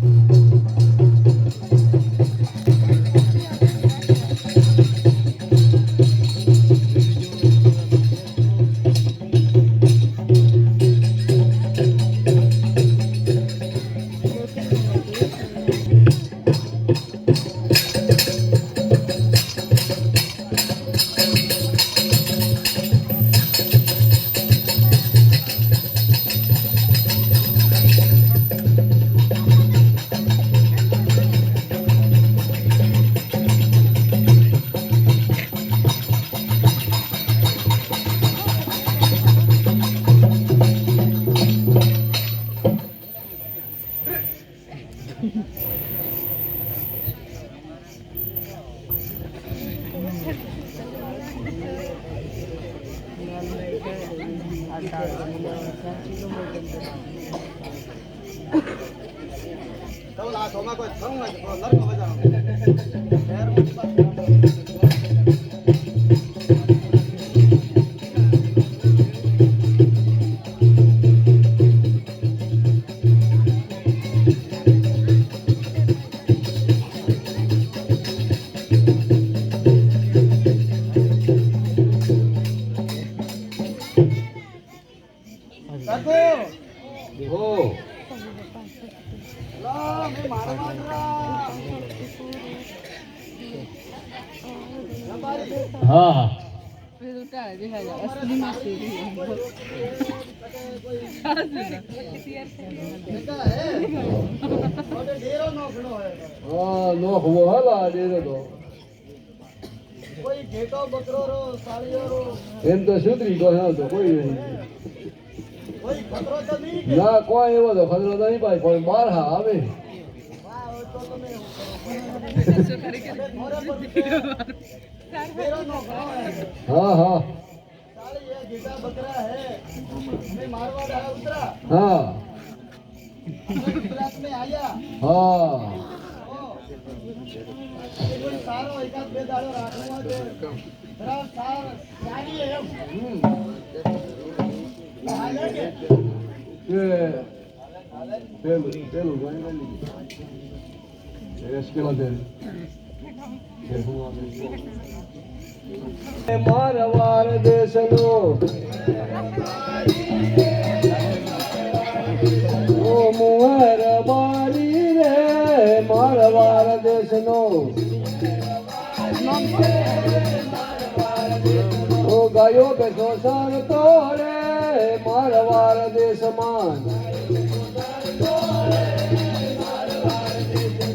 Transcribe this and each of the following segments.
હો હા નો હોવો હાલા ડેરો તો. એમ તો સુધરી ગયો તો કોઈ નહીં. ના કોઈ એવો તો ખતરો તો નહીં ભાઈ પણ બાર હા આવે. હે હા. હા. હા મારવાર દેશનો મુહર મારી રે મારવાર દેશનો. ઓ ગાયો બેઠો સારતો રે મારવાર દેશમાં.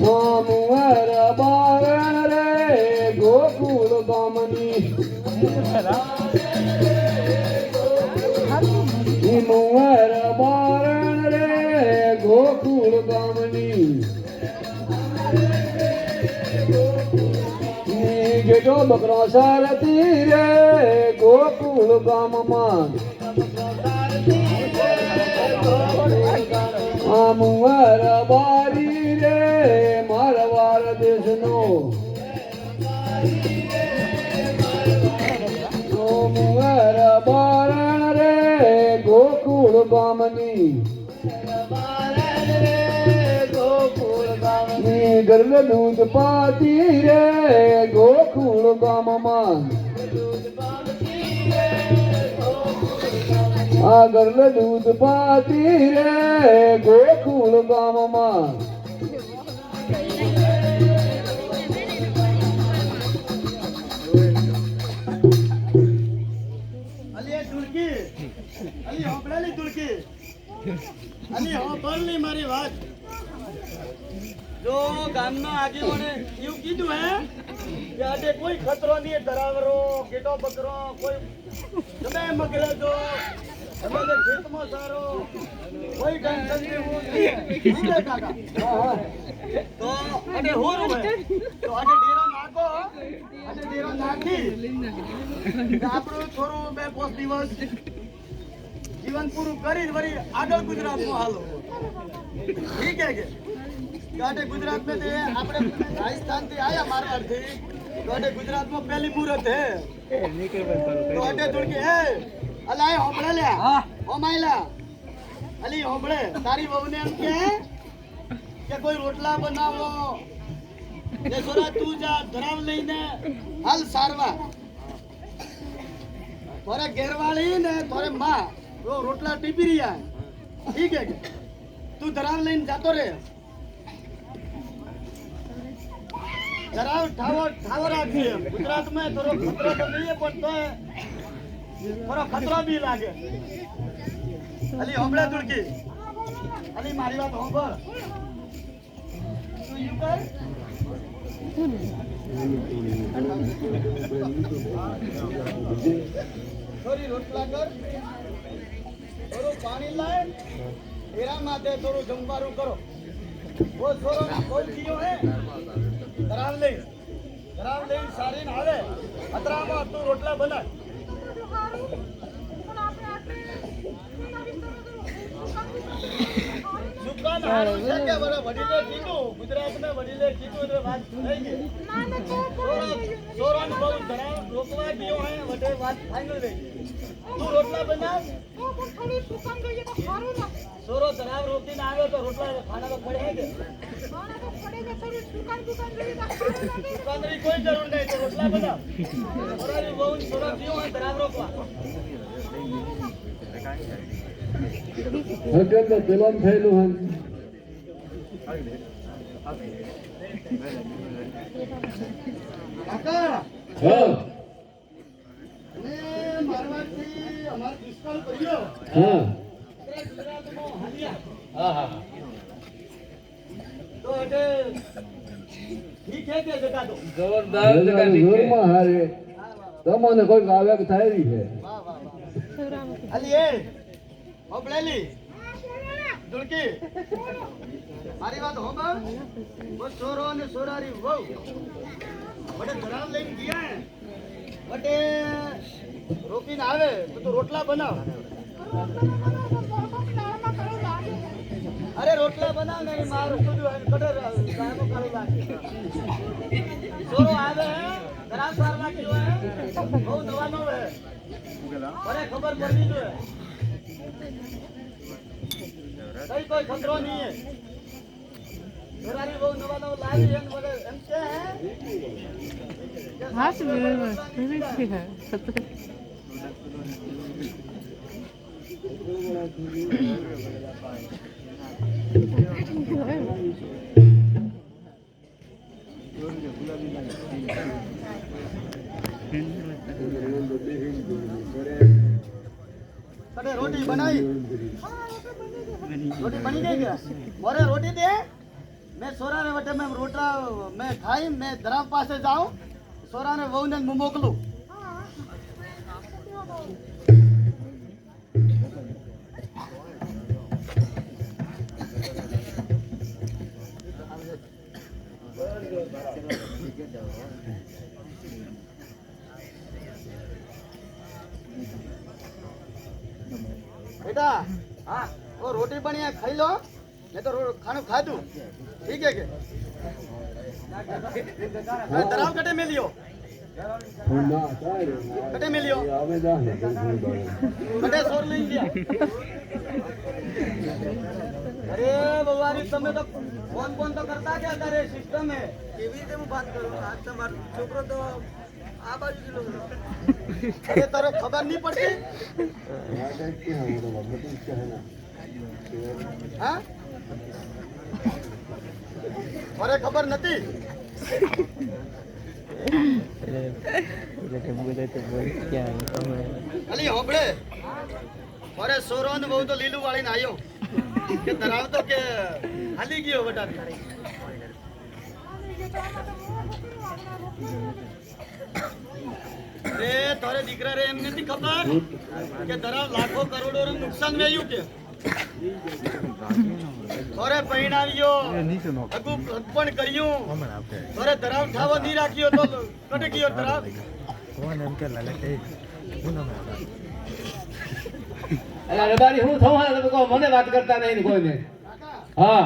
મામુહર બારણ રે ગોકુળ ગામની. ગેટો બકરો સારથી રે ગોકુળ ગામમાં આમુહર બારી રે મારવાર દેશનો મુહર બારણ રે ગોકુળ ગામની ગરલ દૂધ પાતી રે, ગોકુળ ગામમાં આગળ દૂધ પાતી રે, ગોકુળ ગામમાં. મારી વાત. જો ગામના આગેવાને એવું કીધું, હે? આજે કોઈ ખતરો નહીં, ધરાવરો કેટો બકરો કોઈ તમે મગલે જો તમારે ખેતમાં સારો, કોઈ ટેન્શન નહીં, હું કાકા તો હોરું હે તો આજે ડેરો નાખો આજે ડેરો નાખી. આપણું થોડું બે પાંચ દિવસ જીવન પૂરું કરી વળી આગળ ગુજરાતમાં હાલો. ઠીક હે કે? કાંઠે ગુજરાતમાં તે આપણે રાજસ્થાનથી આયા મારવાડથી કાંઠે ગુજરાતમાં પહેલી મુહૂર્ત હે. તો અડે ધૂળકી હે. અલા એ હોંભળે લે. હા. હોમાયલા અલી હોંભળે. તારી વહુને એમ કે કે કે કોઈ રોટલા બનાવો. એ સોરા તું જા ધરાવ લઈને હાલ સારવા. તોરે ઘેરવાળી ને તોરે માં રોટલા ટીપી રહ્યા. ઠીક હે તું ધરાવ લઈને જાતો રે ઠાવર ઠાવો ઠાવો રાખી એમ. ગુજરાતમાં થોડો ખતરો તો થોડો ખતરો બી લાગે. અલી હમણાં તુડકી અલી, મારી વાત હોંભળ. થોડી રોટલા કર. થોડું પાણી લાય. એના માટે થોડું જમવાનું કરો. ઓ છોરો અત્રામાં તું રોટલા બનાય. દુકાન હારું છે કે વડે વડીલે વડીલે કીધું એટલે વાત થઈ બહુ ધરાવ, રોકવા ગયો હે વડે વાત ફાઇનલ રહી તું રોટલા બનાવ? સોરો ધરાવ ના આવ્યો તો રોટલા ખાના તો પડે દુકાનની કોઈ જરૂર નહીં તો રોટલા બનાવ સોરાની બહુ સોરો હે ધરાવ રોકવા અત્યારે તો દિલમ થયેલું હે કાકા! હા. અને દુષ્કાળ પડ્યો. હા. તમને કોઈ કાવ્ય થયેલી છે? મારી વાત હોબળ બસ સોરો અને સોરારી વહુ. વડે ધરાવ લઈને ગયા હે. રોકીને આવે તો રોટલા બનાવ. અરે રોટલા બનાવ ને મારું બધું કટર ગાયનો કાળો લાગે. સોરો આવે ધરાવ સાર લાગ્યો હે? બહુ નવાનો હે મને ખબર પડવી જોઈએ. કઈ કોઈ ખતરો નહીં. હે નવા નવા લાવી એમ બોલે, એમ રોટી બનાવી. રોટી બની ગઈ મોરે રોટી દે. મેં સોરાને વટે મેં રોટલા, મેં ખાઈ, મેં ધરાવ પાસે જાઉં. સોરાને વહુને મોકલું. બેટા હા ઓ રોટી બની ખાઈ લો. મેં તો ખાણું ખાધું. ઠીક હે કે? તરાવ કટે મેલ્યો. ના આવે જા સોર લઈ ગયા અરે બવારી તમે તો ફોન ફોન તો કરતા તારે સિસ્ટમ હે કેવી રીતે હું વાત કરું આજ તમારો છોકરો તો આ બાજુ અરે તારે ખબર નહીં પડતી હા અરે ખબર નથી હાલી ગયો રે તારે દીકરા રે એમ નથી ખબર કે ધરાવ લાખો કરોડો નું નુકસાન વેયું કે? થોરે પૈણાવ્યો અગુ પણ કર્યું. થોરે ધરાવ ઠાવો નહીં રાખ્યો તો કટે ગયો ધરાવ અરે રબારી હું થવા તમે કહો મને વાત કરતા નહીં ને કોઈને. હા. હા.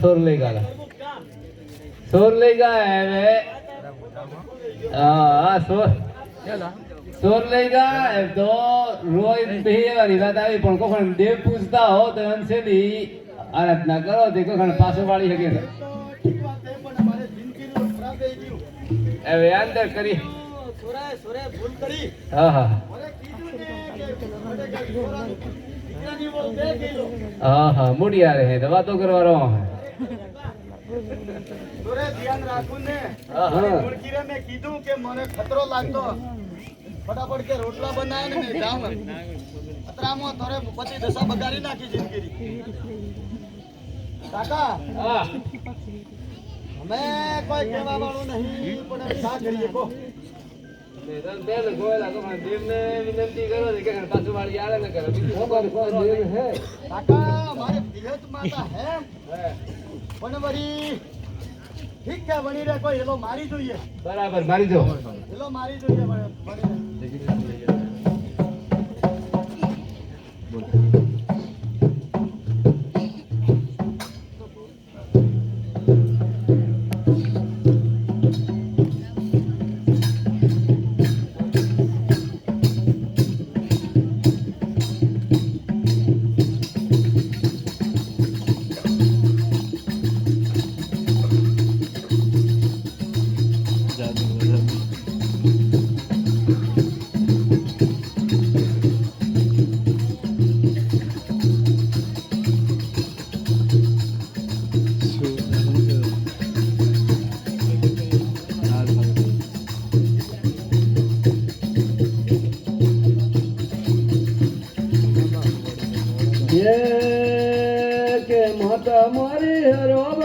સોર લઈ ગયા. સોર લઈ સોર. સોર લઈ ગયા તો રોજ બેહવાની વાત આવી, પણ કોખણ દેવ પૂછતા હો તો અંશેલી આરાધના કરો, તે કોખણ પાછો વાળી શકે હવે અંદર કરી. ધ્યાન રાખું ને મુળકીરે મેં કીધું કે મને ખતરો લાગતો ફટાફટ કે રોટલા બનાવે ને મેં જાઉં ખતરામાં તોરે બગાડી નાખી જિંદગી કાકા અમે કોઈ કહેવા વાળું નહીં પણ હવે કરીએ કહો. પેલું ગોયેલા દેવને વિનંતી કરો કે પાછું વાળી આલે ને કરે બીજું શું કરે? દેવ હે. કાકા મારે પિયત માતા હે. હે. પણ વળી ઠીક છે વળી રે કોઈ એલો મારી જોઈએ. બરાબર મારી જો. એલો મારી જોઈએ વળી- વળી મારી રોબરાલમાં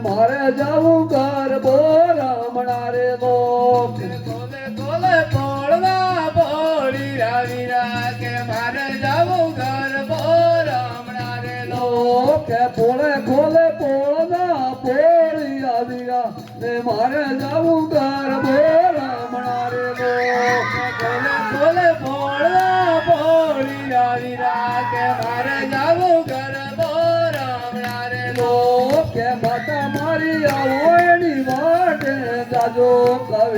મારે જાવું ઘર બોરામણા રે કે કોલે કોલે ભોળવા ભોળી રાવીરા કે મારે જાવું ઘર બોરામણા રે લો. લો કે પોળે ખોલે પોળ પોળી આવીરા ને મારે જાવું ઘર બોરામણા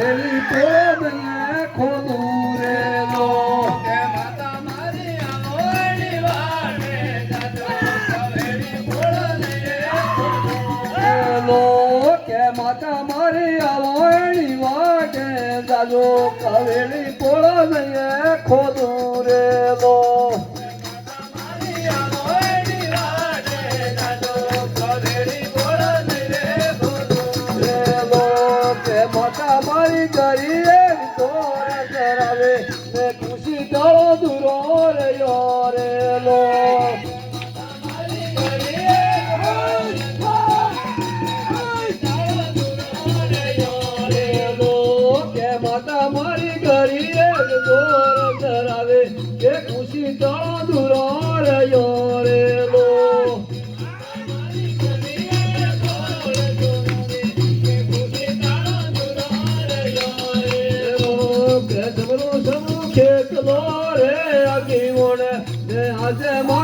કવેલી પોદને ખોદું રે લો. કે માતા મારી લઈએ એ લો. કે માતા મારી જાજો કવેલી લો. Adem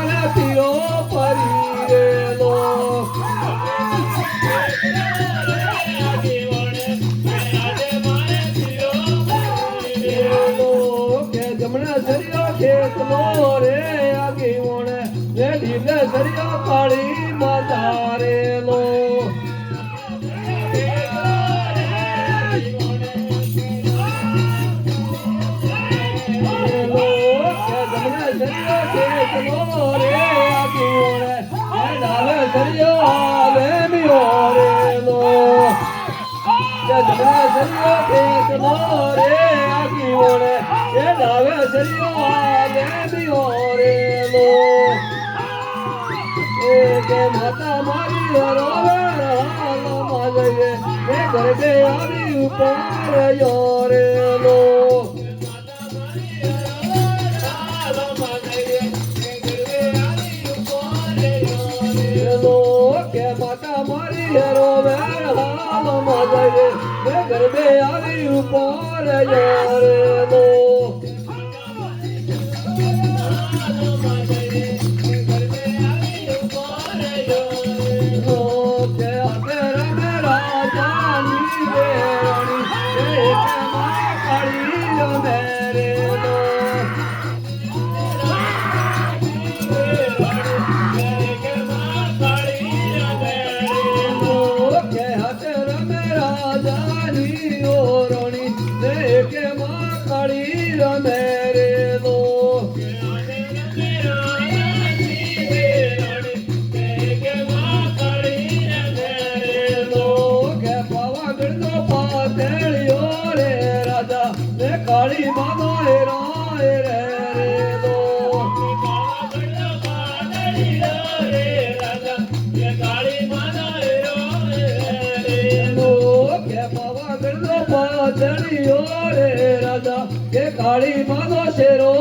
માતા મારી રોવે માગીએ ઘર આવી ઉપર યો રે લો. yeah, yeah. કાળી ભાગો શેરો